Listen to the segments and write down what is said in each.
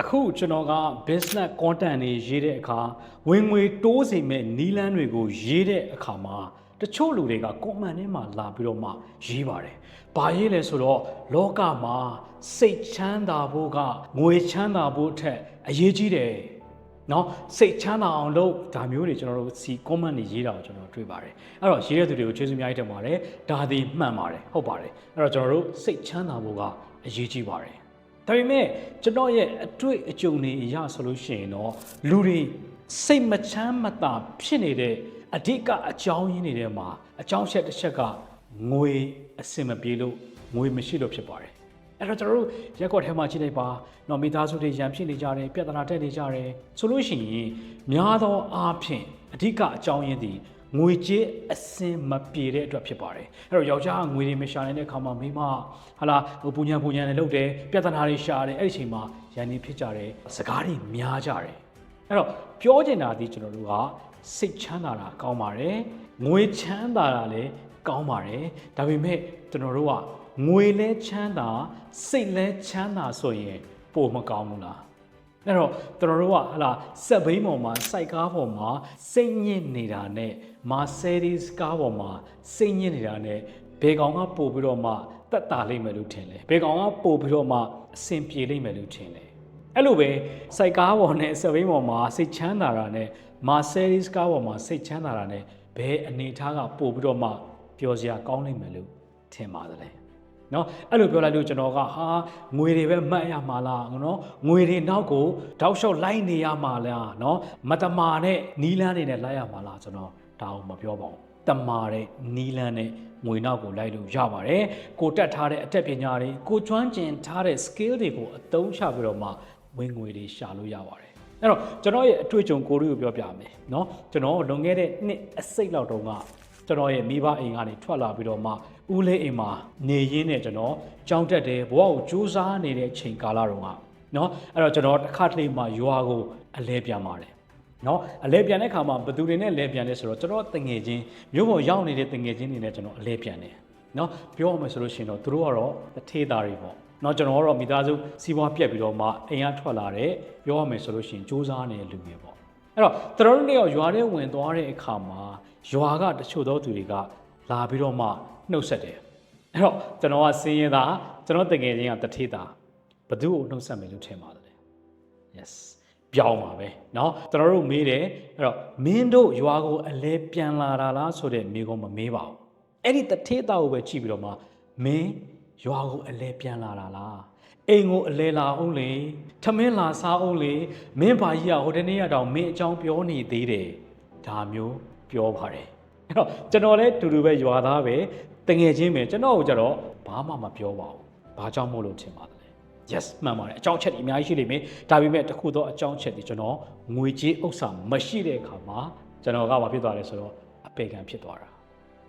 အခုကျွန်တော်က business content တွေရေးတဲ့အခါဝင်ငွေတိုးစေမဲ့နီးလန်းတွေကိုရေးတဲ့အခါမှာတချို့လူတွေက comment ထဲမှာလာပြီးတော့မှရေးပါတယ်။ဘာရေးလဲဆိုတော့လောကမှာစိတ်ချမ်းသာဖို့ကငွေချမ်းသာဖို့ထက်အရေးကြီးတယ်။နော်စိတ်ချမ်းသာအောင်လုပ်ဒါမျိုးတွေကျွန်တော်တို့စီ comment တွေရေးတာကိုကျွန်တော်တွေ့ပါတယ်။အဲ့တော့ရေးတဲ့သူတွေကိုကျေးဇူးအများကြီးတင်ပါတယ်။ဒါဒီမှန်ပါတယ်ဟုတ်ပါတယ်။အဲ့တော့ကျွန်တော်တို့စိတ်ချမ်းသာဖို့ကအရေးကြီးပါတယ်။ ဒါပေမဲ့ကျွန်တော်ရဲ့အတွေ့အကြုံတွေအရဆိုလို့ရှိရင်တော့လူတွေစိတ်မချမ်းမသာဖြစ်နေတဲ့အဓိကအကြောင်းရင်းတွေထဲမှာအကြောင်းချက်တစ်ချက်ကငွေအစင်မပြေလို့ငွေမရှိလို့ဖြစ်ပါတယ်အဲ့တော့ကျွန်တော်တို့ရက်ကွက်ထဲမှာကြည့်လိုက်ပါနော်မိသားစုတွေရန်ဖြစ်နေကြတယ်ပြဿနာတက်နေကြတယ်ဆိုလို့ရှိရင်များသောအားဖြင့်အဓိကအကြောင်းရင်းဒီ ငွေကြေးအစင်မပြေတဲ့အတွက်ဖြစ်ပါတယ်အဲ့တော့ယောက်ျားကငွေတွေမရှာနိုင်တဲ့အခါမှာမိန်းမဟာလာဟိုပူညာပူညာနဲ့လုပ်တယ်ပြဿနာတွေရှာတယ်အဲ့ဒီအချိန်မှာရန်နေဖြစ်ကြတယ်စကားတွေများကြတယ်အဲ့တော့ပြောချင်တာဒီကျွန်တော်တို့ကစိတ်ချမ်းသာတာကောင်းပါတယ်ငွေချမ်းသာတာလည်းကောင်းပါတယ်ဒါပေမဲ့ကျွန်တော်တို့ကငွေလဲချမ်းသာစိတ်လဲချမ်းသာဆိုရင်ပိုမကောင်းဘူးလား အဲ့တော့ကျွန်တော်တို့ကဟလာစက်ဘိန်းပေါ်မှာစိုက်ကားပေါ်မှာစိတ်ညစ်နေတာနဲ့ Mercedes ကားပေါ်မှာစိတ်ညစ်နေတာနဲ့ဘယ်ကောင်ကပို့ပြီးတော့မှတက်တာလိမ့်မယ်လို့ထင်လဲဘယ်ကောင်ကပို့ပြီးတော့မှအဆင်ပြေလိမ့်မယ်လို့ထင်လဲအဲ့လိုပဲစိုက်ကားပေါ်နဲ့စက်ဘိန်းပေါ်မှာစိတ်ချမ်းသာတာနဲ့ Mercedes ကားပေါ်မှာစိတ်ချမ်းသာတာနဲ့ဘယ်အနေအထားကပို့ပြီးတော့မှပျော်စရာကောင်းလိမ့်မယ်လို့ထင်ပါသလဲ နော်အဲ့လိုပြောလိုက်လို့ကျွန်တော်ကဟာငွေတွေပဲမှတ်ရမှာလားနော်ငွေတွေနောက်ကိုတောက်လျှောက်လိုက်နေရမှာလားနော်မတမာနဲ့နီးလန်းတွေနဲ့လိုက်ရမှာလားကျွန်တော်ဒါအောင်မပြောပါဘူးတမာတဲ့နီးလန်းနဲ့ငွေနောက်ကိုလိုက်လို့ရပါတယ်ကိုတက်ထားတဲ့အတတ်ပညာတွေကိုကျွမ်းကျင်ထားတဲ့ skill တွေကိုအသုံးချပြီးတော့မှဝင်ငွေတွေရှာလို့ရပါတယ်အဲ့တော့ကျွန်တော်ရဲ့အတွေ့အကြုံကိုရီကိုပြောပြမယ်เนาะကျွန်တော်လွန်ခဲ့တဲ့နှစ်အစိတ်လောက်တုန်းက ကျွန်တော်ရဲ့မိဘအိမ်ကနေထွက်လာပြီးတော့မှဦးလေးအိမ်မှာနေရင်းနဲ့ကျွန်တော်ကြောင်းတက်တယ်ဘဝကိုကြိုးစားနေတဲ့အချိန်ကာလတော့ကနော်အဲ့တော့ကျွန်တော်တစ်ခါတလေမှရွာကိုအလဲပြန်ပါတယ်နော်အလဲပြန်တဲ့ခါမှာဘယ်သူတွေနဲ့လဲပြန်လဲဆိုတော့ကျွန်တော်တငယ်ချင်းမြို့ပေါ်ရောက်နေတဲ့တငယ်ချင်းတွေနဲ့ကျွန်တော်အလဲပြန်တယ်နော်ပြောရမယ်ဆိုလို့ရှိရင်တော့သူတို့ကတော့တထေသားတွေပေါ့နော်ကျွန်တော်ကတော့မိသားစုစီးပွားပြက်ပြီးတော့မှအိမ်ကထွက်လာတယ်ပြောရမယ်ဆိုလို့ရှိရင်စူးစမ်းနေတဲ့လူတွေပေါ့အဲ့တော့သူတို့တွေရောရွာထဲဝင်သွားတဲ့အခါမှာ ရွာကတချို့သောသူတွေကလာပြီးတော့မှနှုတ်ဆက်တယ်အဲ့တော့ကျွန်တော်ကစင်းရင်သားကျွန်တော်တကယ်ချင်းကတထေးသားဘသူ့ကိုနှုတ်ဆက်မယ်လို့ထင်ပါတယ် yes ပြောင်းပါပဲเนาะကျွန်တော်တို့မေးတယ်အဲ့တော့မင်းတို့ရွာကိုအလဲပြန်လာတာလားဆိုတဲ့မိကုံးမမေးပါဘူးအဲ့ဒီတထေးသားကိုပဲကြည့်ပြီးတော့မှမင်းရွာကိုအလဲပြန်လာတာလားအိမ်ကိုအလဲလာအောင်လေထမင်းလာစားအောင်လေမင်းဘာကြီးကဟိုတနေ့ရတော့မင်းအကြောင်းပြောနေသေးတယ်ဒါမျိုး ပြောပါတယ်အဲ့တော့ကျွန်တော်လည်းတူတူပဲရွာသားပဲတငယ်ချင်းပဲကျွန်တော်ကိုကြတော့ဘာမှမပြောပါဘူးဘာကြောင့်မို့လို့ထင်ပါသလဲ yes မှန်ပါတယ်အကြောင်းချက်တွေအများကြီးရှိလိမ့်မယ်ဒါပေမဲ့တစ်ခုသောအကြောင်းချက်တွေကျွန်တော်ငွေကြေးဥစ္စာမရှိတဲ့အခါမှာကျွန်တော်ကဘာဖြစ်သွားလဲဆိုတော့အပေခံဖြစ်သွားတာ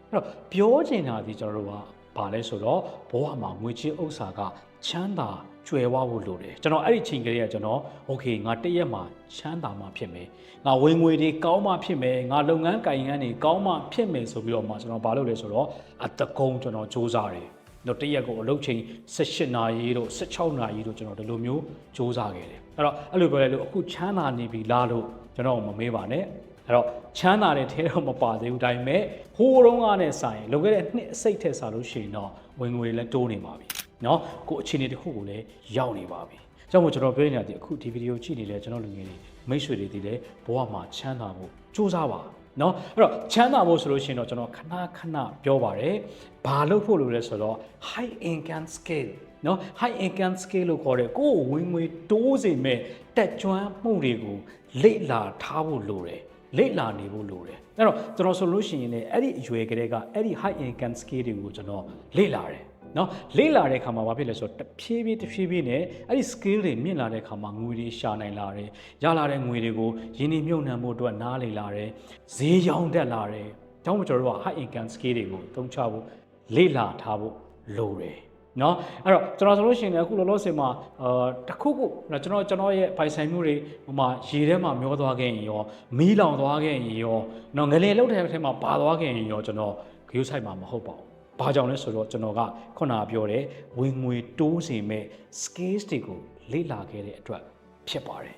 အဲ့တော့ပြောချင်တာဒီကျွန်တော်တို့ကဘာလဲဆိုတော့ဘဝမှာငွေကြေးဥစ္စာက ချမ်းသာကြွယ်ဝဖို့လိုတယ်ကျွန်တော်အဲ့ဒီချိန်ကလေးကကျွန်တော်โอเคငါတစ်ရက်မှာချမ်းသာမှဖြစ်မယ်ငါဝင်ငွေတွေကောင်းမှဖြစ်မယ်ငါလုပ်ငန်းကိုင်ငန်းတွေကောင်းမှဖြစ်မယ်ဆိုပြီးတော့မှကျွန်တော်ဘာလုပ်လဲဆိုတော့အတကုံးကျွန်တော်စူးစမ်းတယ် တော့တရက်ကိုအလုပ်ချိန်18နာရီတို့16နာရီတို့ကျွန်တော်ဒီလိုမျိုးစူးစမ်းခဲ့တယ်အဲ့တော့အဲ့လိုပြောလိုက်လို့အခုချမ်းသာနေပြီလားလို့ကျွန်တော်မမေးပါနဲ့အဲ့တော့ချမ်းသာတဲ့ထဲတော့မပါသေးဘူးဒါပေမဲ့ဟိုးတုန်းကနဲ့ဆိုင်လောခဲ့တဲ့နှစ်အစိတ်ထက်စားလို့ရှိရင်တော့ဝင်ငွေလည်းတိုးနေပါပြီ เนาะကိုအခြေအနေတစ်ခုကိုလည်းရောက်နေပါပြီကြောင့်မို့ကျွန်တော်ပြောနေတာဒီအခုဒီဗီဒီယိုကြည့်နေတဲ့ကျွန်တော်လူငယ်တွေမိတ်ဆွေတွေဒီလည်းဘဝမှာချမ်းသာဖို့စူးစမ်းပါเนาะအဲ့တော့ချမ်းသာဖို့ဆိုလို့ရှိရင်တော့ကျွန်တော်ခဏခဏပြောပါတယ်ဘာလို့ဖို့လို့လဲဆိုတော့ high income scale เนาะ high income scale လို့ခေါ်တဲ့ကိုယ်ဝင်ငွေတိုးစေမဲ့တက်ကြွမှုတွေကိုလေ့လာထားဖို့လိုတယ်လေ့လာနေဖို့လိုတယ်အဲ့တော့ကျွန်တော်ဆိုလို့ရှိရင်လည်းအဲ့ဒီအရွယ်ကလေးကအဲ့ဒီ high income scale တွေကိုကျွန်တော်လေ့လာတယ် နော်လေ့လာတဲ့အခါမှာဘာဖြစ်လဲဆိုတော့တဖြည်းဖြည်းတဖြည်းဖြည်းနဲ့အဲ့ဒီ skill တွေမြင့်လာတဲ့အခါမှာငွေတွေရှာနိုင်လာတယ်ရလာတဲ့ငွေတွေကိုရင်းနှီးမြှုပ်နှံမှုအတွက်နားလေလာတယ်ဈေးရောင်းတက်လာတယ်။ကြောင့်မို့ကျွန်တော်တို့က high income skill တွေကိုသုံးချဖို့လေ့လာထားဖို့လိုတယ်။နော်အဲ့တော့ကျွန်တော်ဆိုလို့ရှိရင်လည်းအခုလောလောဆယ်မှာအာတစ်ခုခုကျွန်တော်ကျွန်တော်ရဲ့ပိုင်ဆိုင်မှုတွေဟိုမှာရေထဲမှာမျောသွားခဲ့ရင်ရောမီးလောင်သွားခဲ့ရင်ရောနော်ငလေလောက်တဲ့အထက်မှာပါသွားခဲ့ရင်ရောကျွန်တော်ဂရုစိုက်မှာမဟုတ်ပါဘူး။ ဘာကြောင့်လဲဆိုတော့ကျွန်တော်ကခုနကပြောတယ်ဝင်ငွေတိုးစေမဲ့ skills တွေကိုလေ့လာခဲ့တဲ့အတွက် ဖြစ်ပါတယ်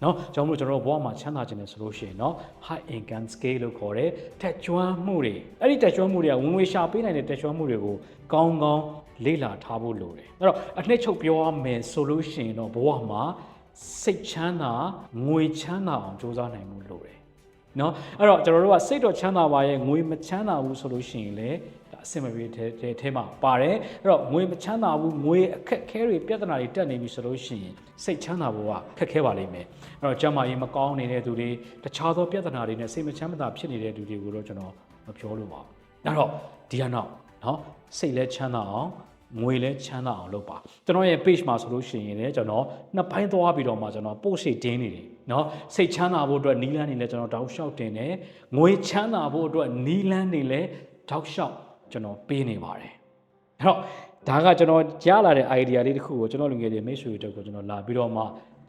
เนาะကြောင့်မို့ကျွန်တော်တို့ဘဝမှာချမ်းသာခြင်းတယ်ဆိုလို့ရှိရင်เนาะ high income scale လို့ခေါ်တဲ့တက်ကြွမှုတွေအဲ့ဒီတက်ကြွမှုတွေကဝင်ငွေရှာပေးနိုင်တဲ့တက်ကြွမှုတွေကိုကောင်းကောင်းလေ့လာထားဖို့လိုတယ်အဲ့တော့အနှစ်ချုပ်ပြောရမယ်ဆိုလို့ရှိရင်တော့ဘဝမှာစိတ်ချမ်းသာငွေချမ်းသာအောင်ကြိုးစားနိုင်မှုလိုတယ် เนาะအဲ့တော့ကျွန်တော်တို့ကစိတ်တော့ချမ်းသာပါရဲ့ငွေမချမ်းသာဘူးဆိုလို့ရှိရင်လည်းဒါ အဆင်မပြေတဲ့တဲ့ထဲမှာပါတယ်အဲ့တော့ငွေမချမ်းသာဘူးငွေအခက်ခဲတွေပြဿနာတွေတက်နေပြီဆိုလို့ရှိရင်စိတ်ချမ်းသာဖို့ကခက်ခဲပါလိမ့်မယ်အဲ့တော့ကျန်းမာရေးမကောင်းနေတဲ့သူတွေတခြားသောပြဿနာတွေနဲ့စိတ်မချမ်းသာဖြစ်နေတဲ့သူတွေကိုတော့ကျွန်တော်မပြောလို့ပါဘူးအဲ့တော့ဒီကနောက်เนาะစိတ်လည်းချမ်းသာအောင်ငွေလည်းချမ်းသာအောင်လုပ်ပါကျွန်တော်ရဲ့ page မှာဆိုလို့ရှိရင်လည်းကျွန်တော်နှစ်ပိုင်းသွားပြီးတော့မှကျွန်တော် post တွေတင်းနေတယ်เนาะစိတ်ချမ်းသာဖို့အတွက်နီးလန်းနေလဲကျွန်တော်တောက်လျှောက်တင်တယ်ငွေချမ်းသာဖို့အတွက်နီးလန်းနေလဲတောက်လျှောက် ကျွန်တော်ပေးနေပါတယ်အဲ့တော့ဒါကကျွန်တော်ကြားလာတဲ့ idea လေးတစ်ခုကိုကျွန်တော်လူငယ်တွေမိတ်ဆွေတို့ကိုကျွန်တော်လာပြီးတော့မှ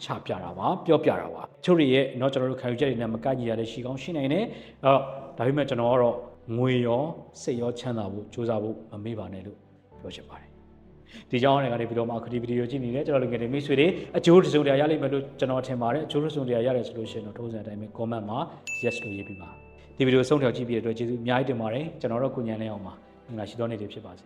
ချပြတာပါပြောပြတာပါချို့တွေရဲ့เนาะကျွန်တော်တို့ခံယူချက်တွေနဲ့မကန့်ညီရတဲ့ရှိကောင်းရှိနိုင်တယ်အဲ့တော့ဒါပေမဲ့ကျွန်တော်ကတော့ငွေရောစိတ်ရောချမ်းသာဖို့စူးစမ်းဖို့မမေ့ပါနဲ့လို့ပြောချင်ပါတယ် ဒီကြောင်းတွေကနေပြီးတော့မှအခုဒီဗီဒီယိုကြည့်နေတဲ့ကျွန်တော်တို့ငယ်တွေမိတ်ဆွေတွေအကျိုးတစုံတရာရလိမ့်မယ်လို့ကျွန်တော်ထင်ပါတယ်အကျိုးတစုံတရာရတယ်ဆိုလို့ရှိရင်တော့ထုံးစံအတိုင်းပဲ comment မှာ yes လို့ရေးပြပါဒီဗီဒီယိုဆုံးထောက်ကြည့်ပြီးတဲ့အတွက်ကျေးဇူးအများကြီးတင်ပါတယ်ကျွန်တော်တို့ကုညံနေအောင်ပါ ငါရှိသောနေ့တွေဖြစ်ပါစေ